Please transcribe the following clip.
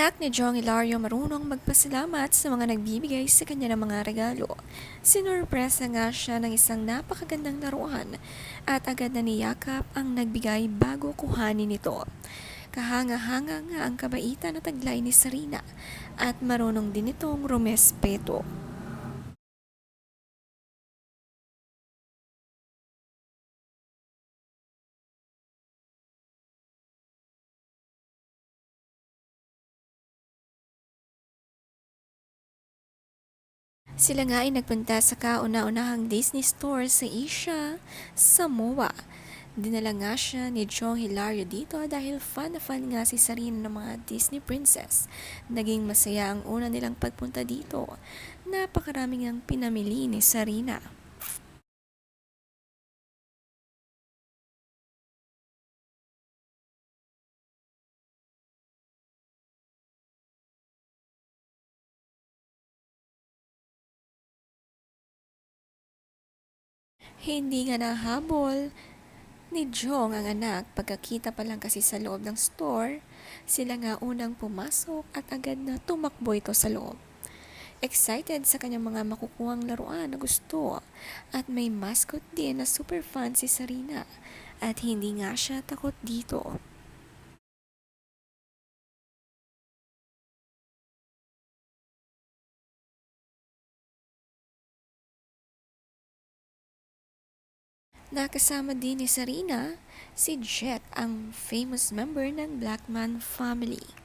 anak ni Jong Hilario marunong magpasalamat sa mga nagbibigay sa kanya ng mga regalo. Sinurpresa nga siya ng isang napakagandang laruan at agad na niyakap ang nagbigay bago kuhanin ito. Kahanga-hanga nga ang kabaitan at taglay ni Sarina at marunong din itong rumespeto. Sila nga ay nagpunta sa kauna-unahang Disney store sa Asia, Samoa. Dinala nga siya ni Jong Hilario dito dahil fan na fan nga si Sarina ng mga Disney princess. Naging masaya ang una nilang pagpunta dito. Napakaraming ang pinamili ni Sarina. Hindi nga nahabol ni Jong ang anak pagkakita pa lang kasi sa loob ng store. Sila nga unang pumasok at agad na tumakbo ito sa loob. Excited sa kanyang mga makukuhang laruan na gusto at may mascot din na super fan si Sarina at hindi nga siya takot dito. Nakasama din ni Sarina si Jet, ang famous member ng Blackman family.